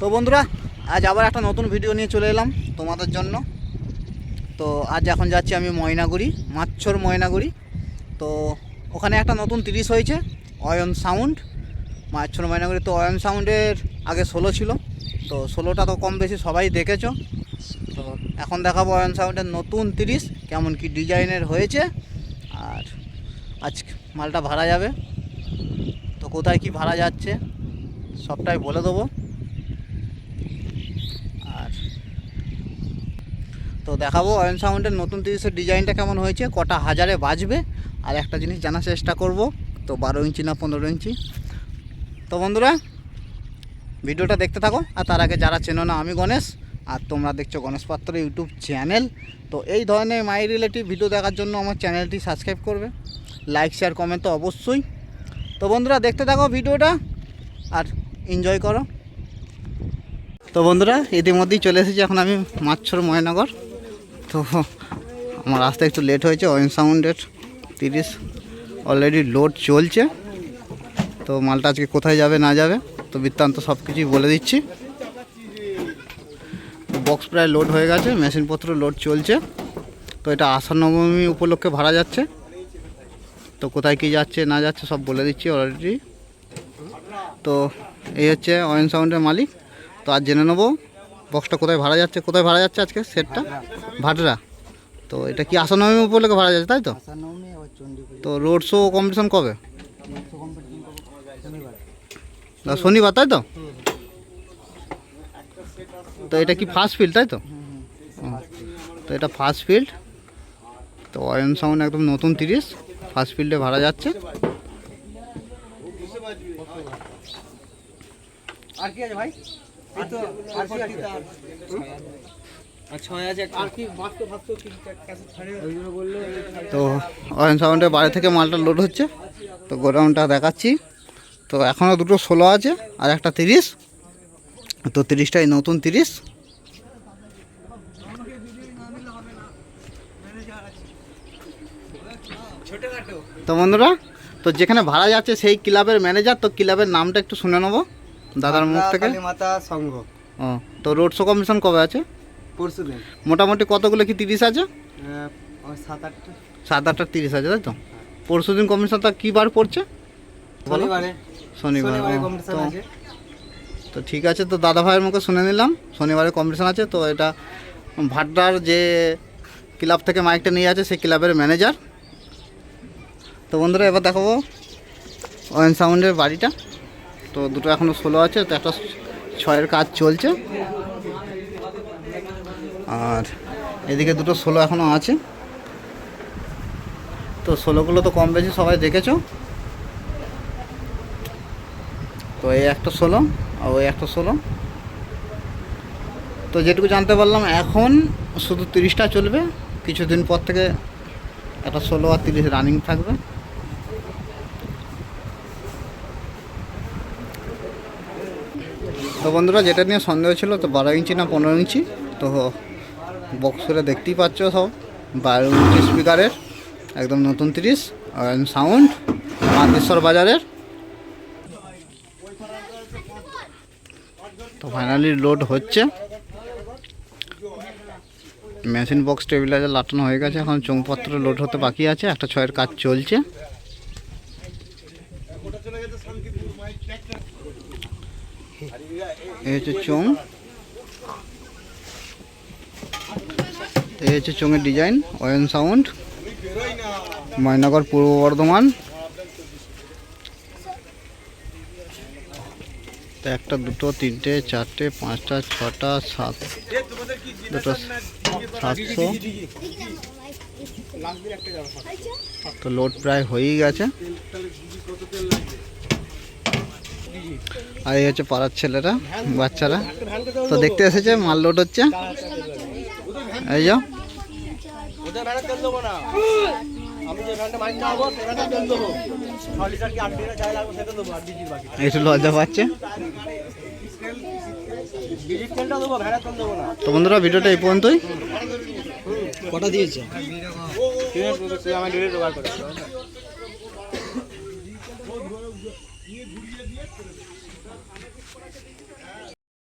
তো বন্ধুরা, আজ আবার একটা নতুন ভিডিও নিয়ে চলে এলাম তোমাদের জন্য। তো আজ এখন যাচ্ছি আমি ময়নাগুড়ি, মাচ্ছর ময়নাগুড়ি। তো ওখানে একটা নতুন তিরিশ হয়েছে, অয়ন সাউন্ড মাচ্ছর ময়নাগুড়ি তো অয়ন সাউন্ডের আগে ষোলো ছিল। তো ষোলোটা তো কম বেশি সবাই দেখেছ। তো এখন দেখাবো অয়ন সাউন্ডের নতুন তিরিশ, কেমন কি ডিজাইনের হয়েছে। আর আজ মালটা ভাড়া যাবে। তো কোথায় কি ভাড়া যাচ্ছে, সবটাই বলে দেবো আর তো দেখাবো অয়ন সাউন্ডের নতুন তিরিশের ডিজাইনটা কেমন হয়েছে, কটা হাজারে বাজবে, আর একটা জিনিস জানার চেষ্টা করব, তো বারো ইঞ্চি না পনেরো ইঞ্চি। তো বন্ধুরা, ভিডিওটা দেখতে থাকো, আর তার আগে যারা চেনো না, আমি গণেশ, আর তোমরা দেখছ গণেশ পাত্র ইউটিউব চ্যানেল। তো এই ধরনের মাই রিলেটিভ ভিডিও দেখার জন্য আমার চ্যানেলটি সাবস্ক্রাইব করবে, লাইক শেয়ার কমেন্ট তো অবশ্যই। তো বন্ধুরা, দেখতে থাকো ভিডিওটা, আর এনজয় করো। তো বন্ধুরা, ইতিমধ্যেই চলে এসেছি, এখন আমি মাচ্ছর ময়নগর তো আমার আসতে একটু লেট হয়েছে অয়েন সাউন্ডের তিরিশ অলরেডি লোড চলছে। তো মালটা আজকে কোথায় যাবে, না যাবে, তো বৃত্তান্ত সব কিছুই বলে দিচ্ছি। বক্স প্রায় লোড হয়ে গেছে, মেশিনপত্র লোড চলছে। তো এটা আষাঢ় নবমী উপলক্ষে ভাড়া যাচ্ছে। তো কোথায় কি যাচ্ছে, না যাচ্ছে সব বলে দিচ্ছি অলরেডি তো এই হচ্ছে অয়েন সাউন্ডের মালিক। তো আজ জেনে নেব বক্সটা কোথায় ভাড়া যাচ্ছে কোথায় ভাড়া যাচ্ছে আজকে সেটটা ভাটরা। তো এটা কি আষাঢ় নবমী উপলক্ষে ভাড়া যাচ্ছে তাই তো? তো রোড শো কম্পিটিশন কবে? শনিবার। তাই তো? তো এটা কি ফার্স্ট ফিল্ড তাই তো? তো এটা ফার্স্ট ফিল্ড তো অয়ন সাউন্ড একদম নতুন তিরিশ। ফার্স্ট ফিল্ডে ভাড়া যাচ্ছে। আর কি আছে ভাই? তো অয়ন সাউন্ডের বাড়ি থেকে মালটা লোড হচ্ছে। তো গোডাউনটা দেখাচ্ছি। তো এখনও দুটো ষোলো আছে আর একটা তিরিশ। তো তিরিশটাই নতুন তিরিশ। তো বন্ধুরা তো যেখানে ভাড়া যাচ্ছে সেই ক্লাবের ম্যানেজার তো ক্লাবের নামটা একটু শুনে নেব। দাদার মুখ থেকে? মাতা সংঘ। ও তো রোড শো কমিশন কবে আছে? পরশু দিন। মোটামুটি কতগুলো কি তিরিশ আছে? সাত আটটা। সাত আটটা তিরিশ আছে তাই তো? পরশু দিন কমিশনটা কী বার পড়ছে? শনিবারে। শনিবার তো- তো ঠিক আছে তো দাদা ভাইয়ের মুখে শুনে নিলাম। শনিবারে কম্পিটিশন আছে তো এটা ভাড্ডার যে ক্লাব থেকে মাইকটা নিয়ে আছে সেই ক্লাবের ম্যানেজার তো বন্ধুরা এবার দেখাবো ওয়েন সাউন্ডের বাড়িটা। তো দুটো এখনও ষোলো আছে, তো একটা ছয়ের কাজ চলছে। আর এদিকে দুটো ষোলো এখনও আছে। তো ষোলোগুলো তো কম বেশি সবাই দেখেছ। তো এই একটা ষোলো, আর ওই একটা ষোলো। তো যেটুকু জানতে পারলাম, এখন শুধু তিরিশটা চলবে, কিছুদিন পর থেকে একটা ষোলো আর তিরিশ রানিং থাকবে। তো বন্ধুরা, যেটা নিয়ে সন্দেহ ছিল তো বারো ইঞ্চি না পনেরো ইঞ্চি? তো বক্সগুলো দেখতেই পাচ্ছ সব। বারো ইঞ্চি স্পিকারের একদম নতুন তিরিশ সাউন্ড মান্দেশ্বর বাজারের। তো ফাইনালি লোড হচ্ছে। মেশিন বক্স টেবিলাইজার লাটানো হয়ে গেছে, এখন চোংপত্র লোড হতে বাকি আছে, একটা ছয়ের কাজ চলছে। এই হচ্ছে চোং এই হচ্ছে চোঙের ডিজাইন, অয়ন সাউন্ড। ময়নাগর পূর্ব বর্ধমান। একটা, দুটো, তিনটে, চারটে, পাঁচটা, ছটা, সাত, দুটো, সাতশো। তো লোড প্রায় হয়েই গেছে। আর এই হচ্ছে পাড়ার ছেলেরা বাচ্চারা। তো দেখতে এসেছে মাল লোড হচ্ছে। এই যাও ওদের ভ্যানে তেল দেবো না আমি যে। ভ্যানটা মাইক চালাবো সেই ভ্যানটা তেল দেবো ছ লিটার কি আট লিটার যাই লাগবে সেটা দেবো আর ডিজির বাকি একটু লজ্জা পাচ্ছে। ডিজির তেলটা দেবো ভ্যানে তেল দেবো না তো বন্ধুরা ভিডিওটা এই পর্যন্তই। কটা দিয়েছে?